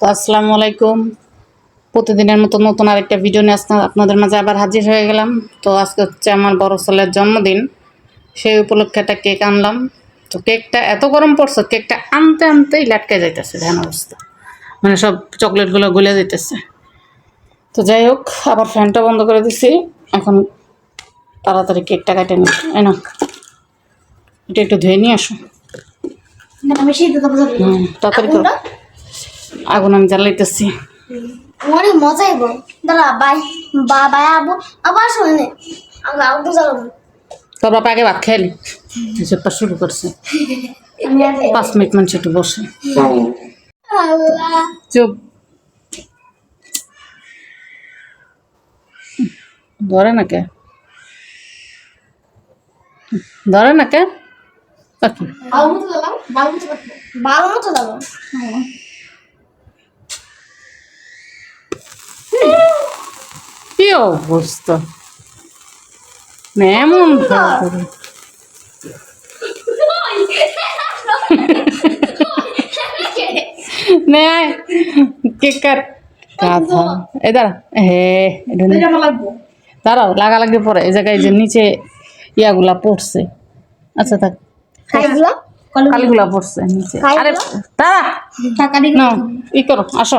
তো আসসালামু আলাইকুম। প্রতিদিনের মতো নতুন আরেকটা ভিডিও নিয়ে আজকে আপনাদের মাঝে আবার হাজির হয়ে গেলাম। তো আজকে হচ্ছে আমার বড় ছেলের জন্মদিন। সেই উপলক্ষে একটা কেক আনলাম। তো কেকটা এত গরম পড়ছে কেকটা আনতে আনতেই লাটকে যাইতেছে ধ্যান অবস্থা। মানে সব চকলেটগুলো গলে যাইতেছে। তো যাই হোক আবার ফ্যানটা বন্ধ করে দিছি। এখন তাড়াতাড়ি কেকটা কাটে নি এই না এটা একটু ধুয়ে নিয়ে আসো। তাড়াতাড়ি করো। আগুন আমি জ্বালাইতেছি। অনেক মজা হইব। দাঁড়া বাই বা বাই আবু আবার শুনে আমি আবু জ্বালাবো। তোর বাবা আগে ভাত খেয়ালি হিসেবটা শুরু করছে। পাঁচ মিনিট মানুষ একটু বসে। আল্লাহ। চুপ। ধরে না কে? ধরে না কে? ভালো মতো দাও ভালো মতো দাও ভালো মতো দাও কি অবস্থা? না। এমন ভাব করে। নে আয় কেক কাট এ দাঁড়া। হে এটা নে। এটা আমার লাগবো। দাঁড়াও লাগালাগি পরে। এই জায়গায় যে নিচে ইয়াগুলা পড়ছে। আচ্ছা থাক। খাইগুলো? কালিগুলা? পড়ছে নিচে। আরে দাঁড়া। না ই করো আসো।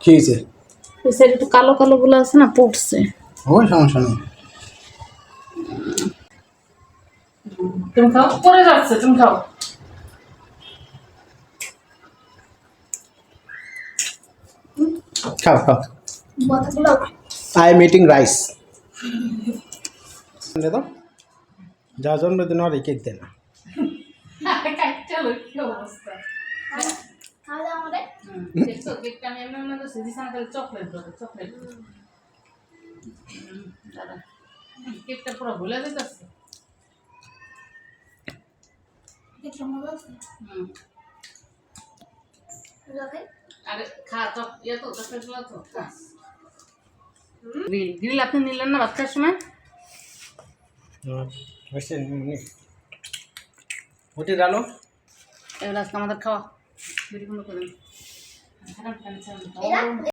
কি হয়েছে? একটু কালো কালো গুলো আছে না পড়ছে। ওই সমস্যা নেই। তুমি খাও পড়ে যাচ্ছে তুমি খাও। খাও খাও। কথাগুলো আই এম ইটিং রাইস দে তো? যা জন্মদিন আর কেক দে না আমাদের দেখছ কেকটা আমি এমনি এমনি করছি দিশা না চকলেট দেবো চকলেট দাদা কেকটা পুরো ভুলে যেতেছে ইয়ে গ্রিল গ্রিল আপনি নিলেন না বাচ্চার সময়? ওটি ডালো এগুলো আজকে আমাদের খাওয়া। বিড়ি বন্ধ করেন এটা